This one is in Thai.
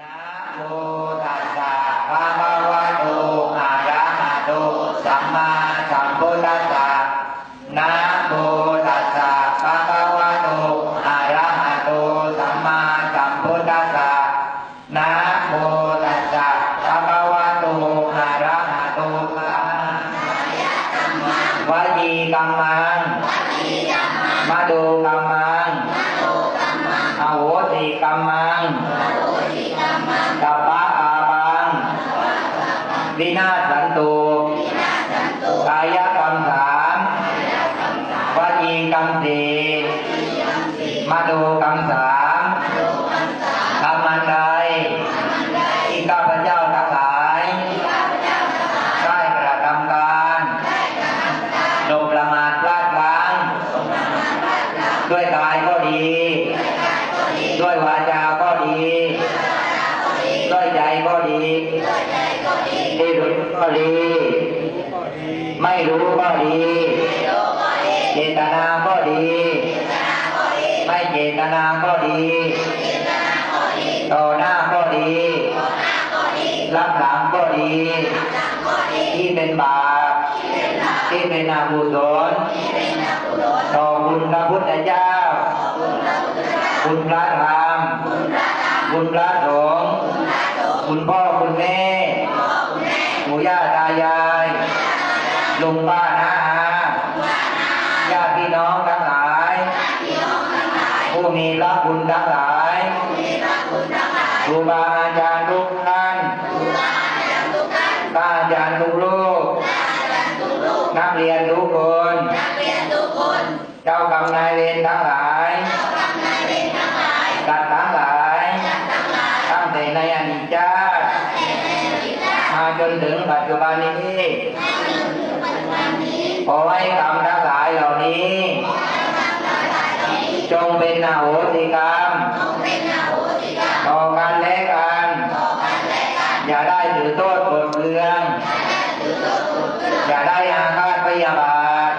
วะโตอะระหะโตสัมมาสัมพุทธัสสะนะโมตัสสะภะคะวะโตอะระหะโตสัมมาสัมพุทธัสสะนะโมตัสสะภะคะวะโตอะระหะโตสัมมาวัจีกัมมังมะดูกัมมัง โหติกัมมังกัปปะอาบังวินาศสันตุกายกรรมสามวจีกรรมสี่มโนกรรมสามกรรมันใดที่ข้าพเจ้าทั้งหลายได้กระทำการลงประมาทพลาดพลั้งด้วยกายก็ดี ด้วยวาจาก็ดี ด้วยใจก็ดีที่รู้ก็ดี ไม่รู้ก็ดี เจตนาก็ดี ไม่เจตนาก็ดี ต่อหน้าก็ดี รับหลังก็ดี ที่เป็นบาปที่เป็นอกุศลต่อคุณพระพุทธเจ้า คุณพระธรรมคุณพระสงฆ์คุณพ่อคุณแม่ปู่ย่าตายายลุงป้าน้าอาญาติพี่น้องทั้งหลาย ผู้มีพระคุณทั้งหลายครูบาอาจารย์ทุกท่านป้าอาจารย์ทุกลูกนักเรียนทุกคน เจ้ากรรมนายเวรทั้งหลาย มาจนถึงปัจจุบันนี้ขอให้กรรมทั้งหลายเหล่านี้ จงเป็นอโหสิกรรมต่อกันและกัน อย่าได้ถือโทษกดเคือง อย่าได้อาฆาตพยาบาท